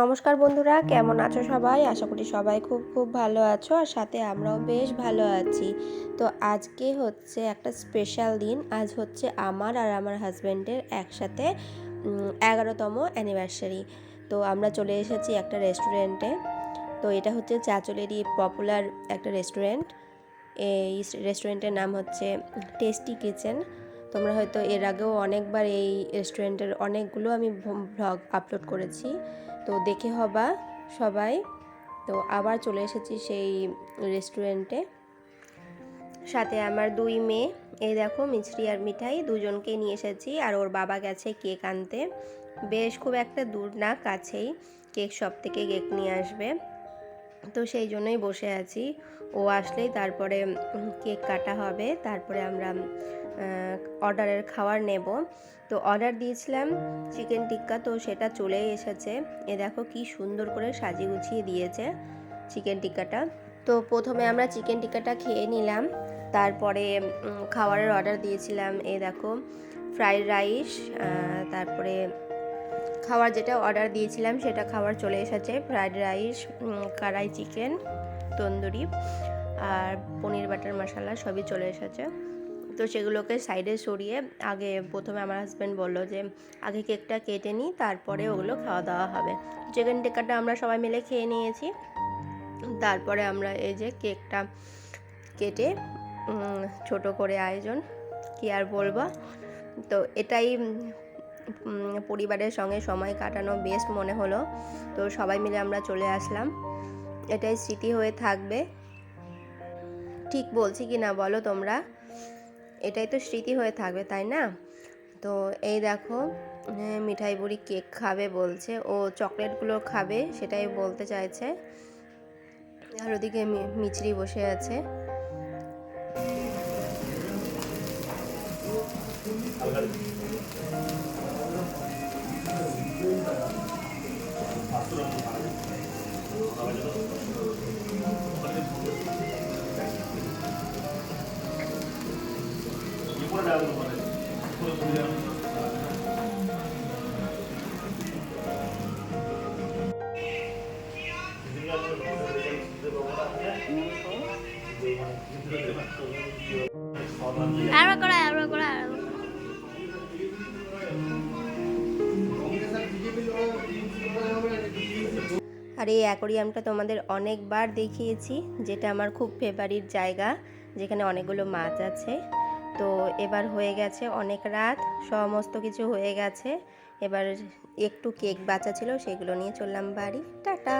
নমস্কার বন্ধুরা, কেমন আছো সবাই? আশা করি সবাই খুব খুব ভালো আছো আর সাথে আমরাও বেশ ভালো আছি। তো আজকে হচ্ছে একটা স্পেশাল দিন, আজ হচ্ছে আমার আর আমার হাজব্যান্ডের একসাথে এগারোতম অ্যানিভার্সারি তো আমরা চলে এসেছি একটা রেস্টুরেন্টে তো এটা হচ্ছে চাচলেরই পপুলার একটা রেস্টুরেন্ট এই রেস্টুরেন্টের নাম হচ্ছে টেস্টি কিচেন তোমরা হয়তো এর আগেও অনেকবার এই রেস্টুরেন্টের অনেকগুলো আমি ভ্লগ আপলোড করেছি। তো দেখে হবা সবাই। তো আবার চলে এসেছি সেই রেস্টুরেন্টে সাথে আমার দুই মেয়ে এই দেখো মিছরি আর মিঠাই দুজনকে নিয়ে এসেছি। আর ওর বাবা গেছে কেক আনতে। বেশ খুব একটা দূর না, কাছেই। কেক সব থেকে কেক নিয়ে আসবে। তো সেই জন্যই বসে আছি। ও আসলেই তারপরে কেক কাটা হবে, তারপরে আমরা অর্ডারের খাবার নেব। তো অর্ডার দিয়েছিলাম চিকেন টিক্কা, তো সেটা চলেই এসেছে। এ দেখো কি সুন্দর করে সাজিয়ে গুছিয়ে দিয়েছে চিকেন টিক্কাটা। তো প্রথমে আমরা চিকেন টিক্কাটা খেয়ে নিলাম, তারপরে খাবারের অর্ডার দিয়েছিলাম, এ দেখো, ফ্রাইড রাইস তারপরে খাবার যেটা অর্ডার দিয়েছিলাম, সেটা খাবার চলে এসেছে। Fried rice kadai chicken tandoori আর পনির বাটার মশলা সবই চলে এসেছে। তো সেগুলোকে সাইডে সরিয়ে আগে প্রথমে আমার হাজব্যান্ড বলল যে, আগে কেকটা কেটে নিই, তারপরে ওগুলো খাওয়া দাওয়া হবে। চিকেন টিক্কাটা আমরা সবাই মিলে খেয়ে নিয়েছি। তারপরে আমরা এই যে কেকটা কেটে ছোট করে আয়োজন, কি আর বলব? তো এটাই পরিবারের সঙ্গে সময় কাটানো বেস্ট মনে হলো। তো সবাই মিলে আমরা চলে আসলাম। এটাই স্মৃতি হয়ে থাকবে। ঠিক বলছি কি না বলো তোমরা? এটাই তো স্মৃতি হয়ে থাকবে, তাই না? তো এই দেখো মিঠাই বুড়ি কেক খাবে বলছে। ও চকলেটগুলো খাবে, সেটাই বলতে চাইছে। আর ওদিকে মিচড়ি বসে আছে। আরও করা আরও করা আর এই অ্যাকোরিয়ামটা তোমাদের অনেকবার দেখিয়েছি, যেটা আমার খুব ফেভারিট জায়গা, যেখানে অনেকগুলো মাছ আছে। তো এবার হয়ে গেছে অনেক রাত, সমস্ত কিছু হয়ে গেছে। এবার একটু কেক বাঁচা ছিল, সেগুলো নিয়ে চললাম বাড়ি। টাটা!